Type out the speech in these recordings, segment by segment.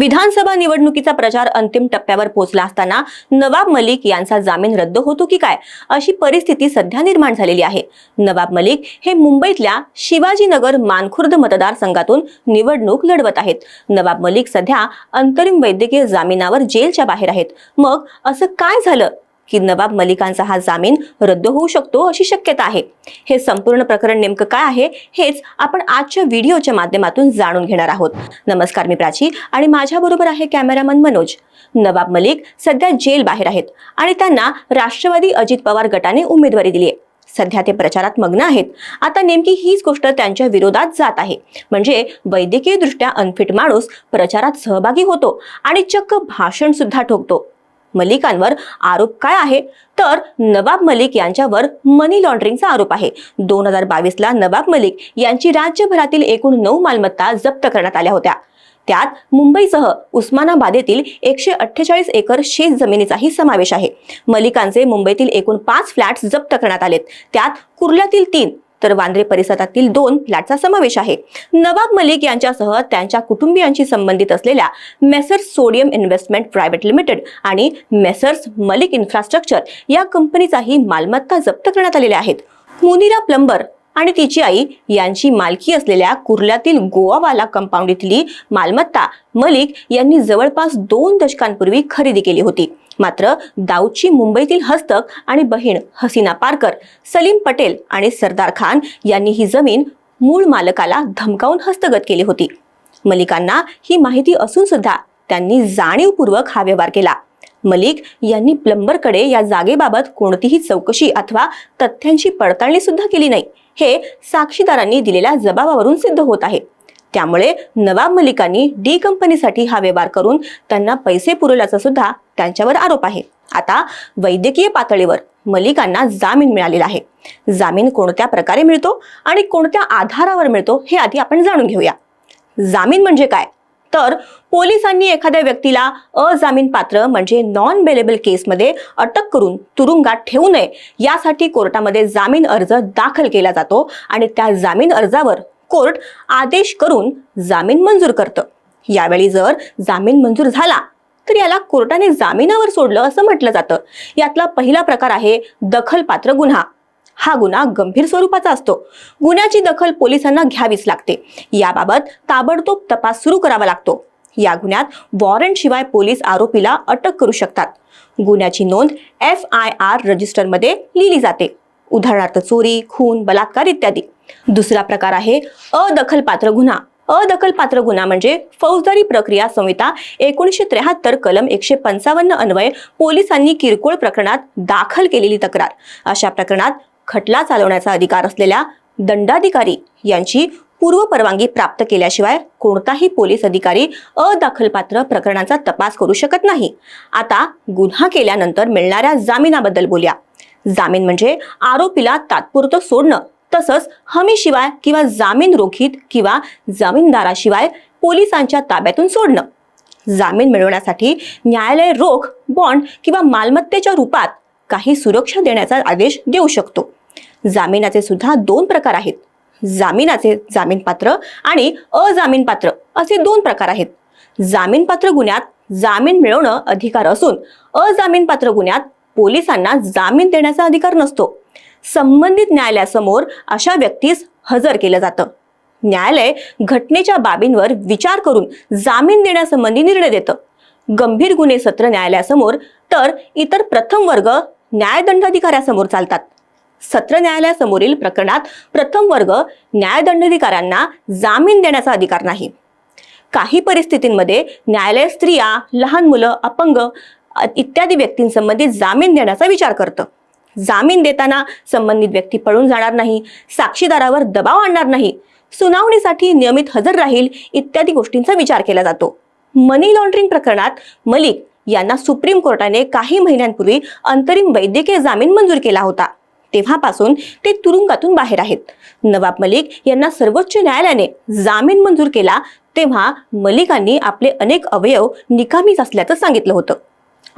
विधानसभा निवडणुकीचा प्रचार अंतिम टप्प्यावर पोहोचला असताना नवाब मलिक यांचा जामीन रद्द होतो की काय? अशी परिस्थिती सध्या निर्माण झालेली आहे. नवाब मलिक हे मुंबईतल्या शिवाजीनगर मानखुर्द मतदारसंघातून निवडणूक लढवत आहेत. नवाब मलिक सध्या अंतरिम वैद्यकीय जामिनावर जेलच्या बाहेर आहेत. मग असं काय झालं? की नवाब मलिकांचा हा जामीन रद्द होऊ शकतो अशी शक्यता आहे. हे संपूर्ण प्रकरण नेमकं काय आहे हेच आपण आजच्या व्हिडिओच्या माध्यमातून जाणून घेणार आहोत. नमस्कार मी प्राची आणि माझ्याबरोबर आहे कॅमेरामन मनोज. नवाब मलिक सध्या जेल बाहेर आहेत आणि त्यांना राष्ट्रवादी अजित पवार गटाने उमेदवारी दिली आहे. सध्या ते प्रचारात मग्न आहेत. आता नेमकी हीच गोष्ट त्यांच्या विरोधात जात आहे. म्हणजे वैद्यकीय दृष्ट्या अनफिट माणूस प्रचारात सहभागी होतो आणि चक्क भाषण सुद्धा ठोकतो. मलिकांवर आरोप काय आहे? तर नवाब मलिक यांच्यावर मनी लॉन्ड्रिंगचा आरोप आहे. दोन हजार बावीसला नवाब मलिक यांची राज्यभरातील एकूण नऊ मालमत्ता जप्त करण्यात आल्या होत्या. त्यात मुंबईसह उस्मानाबाद येथील एकशे अठ्ठेचाळीस एकर शेत जमिनीचाही समावेश आहे. मलिकांचे मुंबईतील एकूण पाच फ्लॅट्स जप्त करण्यात आलेत. त्यात कुर्ल्यातील तीन तर वांद्रे परिसरातील दोन फ्लॅटचा समावेश आहे. नवाब मलिक यांच्यासह त्यांच्या कुटुंबियांशी संबंधित असलेल्या messrs sodium investment private limited आणि मेसर्स मलिक इन्फ्रास्ट्रक्चर या कंपनीचाही मालमत्ता जप्त करण्यात आलेल्या आहेत. मुनिरा प्लंबर आणि तिची आई यांची मालकी असलेल्या कुर्ल्यातील गोवावाला कंपाऊंड इथली मालमत्ता मलिक यांनी जवळपास दोन दशकांपूर्वी खरेदी केली होती. मात्र दाऊदची मुंबईतील हस्तक आणि बहीण हसीना पारकर सलीम पटेल आणि सरदार खान यांनी ही जमीन मूळ मालकाला धमकावून हस्तगत केली होती. मलिकांना ही माहिती असून सुद्धा त्यांनी जाणीवपूर्वक हा व्यवहार केला. मलिक यांनी प्लंबरकडे या जागेबाबत कोणतीही चौकशी अथवा तथ्यांची पडताळणी सुद्धा केली नाही. हे साक्षीदारांनी दिलेल्या जबाबावरून सिद्ध होत आहे. त्यामुळे नवाब मलिकांनी डी कंपनीसाठी हा व्यवहार करून त्यांना पैसे पुरवल्याचा सुद्धा त्यांच्यावर आरोप आहे. आता वैद्यकीय पातळीवर मलिकांना जामीन मिळालेला आहे. जामीन कोणत्या प्रकारे मिळतो आणि कोणत्या आधारावर मिळतो हे आधी आपण जाणून घेऊया. जामीन म्हणजे काय? तर पोलिसांनी एखाद्या व्यक्तीला अजामीन पात्र म्हणजे नॉन बेलेबल केसमध्ये अटक करून तुरुंगात ठेवू नये यासाठी कोर्टामध्ये जामीन अर्ज दाखल केला जातो आणि त्या जामीन अर्जावर कोर्ट आदेश करून जामीन मंजूर करतं. यावेळी जर जामीन मंजूर झाला तर याला कोर्टाने जामिनावर सोडलं असं म्हटलं जातं. यातला पहिला प्रकार आहे दखलपात्र गुन्हा. हा गुन्हा गंभीर स्वरूपाचा असतो. गुन्ह्याची दखल पोलिसांना घ्यावीच लागते. याबाबत ताबडतोब तपास सुरू करावा लागतो. या गुन्ह्यात वॉरंट शिवाय पोलीस आरोपीला अटक करू शकतात. गुन्ह्याची नोंद एफ आय आर रजिस्टरमध्ये लिहिली जाते. उदाहरणार्थ चोरी खून बलात्कार इत्यादी. दुसरा प्रकार आहे अदखलपात्र गुन्हा. अदखलपात्र गुन्हा म्हणजे फौजदारी प्रक्रिया संहिता एकोणीसशे त्र्याहत्तर कलम एकशे पंचावन्न अन्वये पोलिसांनी किरकोळ प्रकरणात दाखल केलेली तक्रार. अशा प्रकरणात खटला चालवण्याचा अधिकार असलेल्या दंडाधिकारी यांची पूर्व परवानगी प्राप्त केल्याशिवाय कोणताही पोलीस अधिकारी अदाखलपात्र प्रकरणाचा तपास करू शकत नाही. आता गुन्हा केल्यानंतर मिळणाऱ्या जामिनाबद्दल बोलूया. जामीन म्हणजे आरोपीला तात्पुरतं सोडणं. तसंच हमीशिवाय किंवा जामीन रोखीत किंवा जामीनदाराशिवाय पोलिसांच्या ताब्यातून सोडणं. जामीन मिळवण्यासाठी न्यायालय रोख बॉन्ड किंवा मालमत्तेच्या रूपात काही सुरक्षा देण्याचा आदेश देऊ शकतो. जामिनाचे सुद्धा दोन प्रकार आहेत. जामिनाचे जामीनपात्र आणि अजामीनपात्र असे दोन प्रकार आहेत. जामीनपात्र गुन्ह्यात जामीन मिळवणं अधिकार असून अजामीनपात्र गुन्ह्यात पोलिसांना जामीन देण्याचा अधिकार नसतो. संबंधित न्यायालयासमोर अशा व्यक्तीस हजर केलं जातं. न्यायालय घटनेच्या बाबींवर विचार करून जामीन देण्यासंबंधी निर्णय देतं. गंभीर गुन्हे सत्र न्यायालयासमोर तर इतर प्रथम वर्ग न्यायदंडाधिकाऱ्यासमोर चालतात. सत्र न्यायालयासमोरील प्रकरणात प्रथम वर्ग न्यायदंडाधिकाऱ्यांना जामीन देण्याचा अधिकार नाही. काही परिस्थितींमध्ये न्यायालय स्त्रिया लहान मुलं अपंग इत्यादी व्यक्तींसंबंधी जामीन देण्याचा विचार करतं. जामीन देताना संबंधित व्यक्ती पळून जाणार नाही साक्षीदारावर दबाव आणणार नाही सुनावणीसाठी नियमित हजर राहील इत्यादी गोष्टींचा विचार केला जातो. मनी लॉन्ड्रिंग प्रकरणात मलिक यांना सुप्रीम कोर्टाने काही महिन्यांपूर्वी अंतरिम वैद्यकीय जामीन मंजूर केला होता. तेव्हापासून ते तुरुंगातून बाहेर आहेत. नवाब मलिक यांना सर्वोच्च न्यायालयाने जामीन मंजूर केला तेव्हा मलिकांनी आपले अनेक अवयव निकामीच असल्याचं सांगितलं होतं.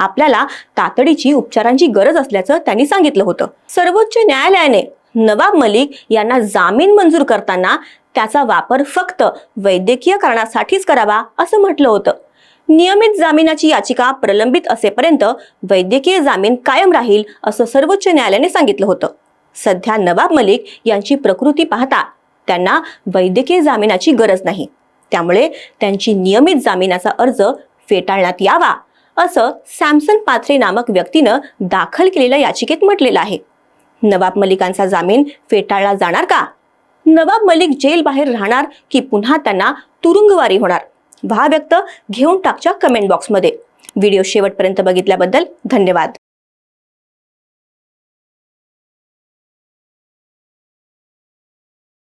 आपल्याला तातडीची उपचारांची गरज असल्याचं त्यांनी सांगितलं होतं. सर्वोच्च न्यायालयाने नवाब मलिक यांना जामीन मंजूर करताना त्याचा वापर फक्त वैद्यकीय कारणासाठीच करावा असं म्हटलं होतं. नियमित जामिनाची याचिका प्रलंबित असेपर्यंत वैद्यकीय जामीन कायम राहील असं सर्वोच्च न्यायालयाने सांगितलं होतं. सध्या नवाब मलिक यांची प्रकृती पाहता त्यांना वैद्यकीय जामिनाची गरज नाही. त्यामुळे त्यांची नियमित जामिनाचा अर्ज फेटाळण्यात यावा असं सॅमसन पाथरे नामक व्यक्तीनं दाखल केलेल्या याचिकेत म्हटलेलं आहे. नवाब मलिकांचा जामीन फेटाळला जाणार का? नवाब मलिक जेल बाहेर राहणार की पुन्हा त्यांना तुरुंगवारी होणार? व्हा व्यक्त घेऊन टाकच्या कमेंट बॉक्समध्ये व्हिडिओ शेवटपर्यंत बघितल्याबद्दल धन्यवाद.